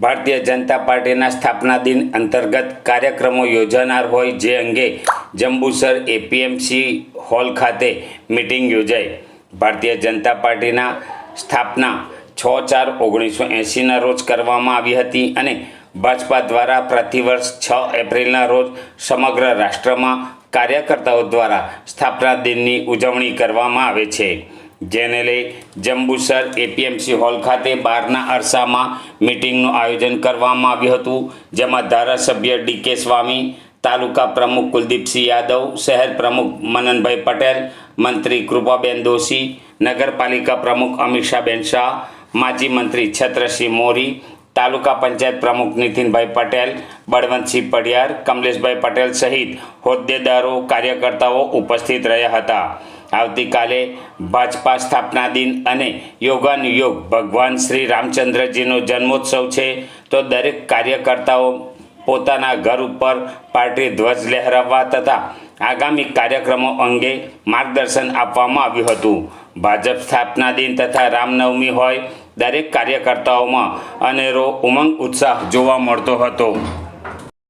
ભારતીય જનતા પાર્ટીના સ્થાપના દિન અંતર્ગત કાર્યક્રમો યોજાનાર હોય જે અંગે જંબુસર એપીએમસી હોલ ખાતે મિટિંગ યોજાઈ. ભારતીય જનતા પાર્ટીના સ્થાપના છ ચાર ઓગણીસો એંસીના રોજ કરવામાં આવી હતી અને ભાજપા દ્વારા પ્રતિવર્ષ છ એપ્રિલના રોજ સમગ્ર રાષ્ટ્રમાં કાર્યકર્તાઓ દ્વારા સ્થાપના દિનની ઉજવણી કરવામાં આવે છે. જેને લઈ જંબુસર એપીએમસી હોલ ખાતે બારના અરસામાં મિટિંગનું આયોજન કરવામાં આવ્યું હતું, જેમાં ધારાસભ્ય ડીકે સ્વામી, તાલુકા પ્રમુખ કુલદીપસિંહ યાદવ, શહેર પ્રમુખ મનનભાઈ પટેલ, મંત્રી કૃપાબેન દોશી, નગરપાલિકા પ્રમુખ અમીષાબેન શાહ, માજી મંત્રી છત્રસિંહ મોરી, તાલુકા પંચાયત પ્રમુખ નીતિનભાઈ પટેલ, બળવંતસિંહ પડિયાર કમલેશભાઈ પટેલ સહિત હોદ્દેદારો, કાર્યકર્તાઓ ઉપસ્થિત રહ્યા હતા. આવતીકાલે ભાજપા સ્થાપના દિન અને યોગાનુયોગ ભગવાન શ્રી રામચંદ્રજીનો જન્મોત્સવ છે. તો દરેક કાર્યકર્તાઓ પોતાના ઘર ઉપર પાર્ટી ધ્વજ લહેરાવવા તથા આગામી કાર્યક્રમો અંગે માર્ગદર્શન આપવામાં આવ્યું હતું. ભાજપ સ્થાપના દિન તથા રામનવમી હોય દરેક કાર્યકર્તાઓમાં અનેરો ઉમંગ ઉત્સાહ જોવા મળતો હતો.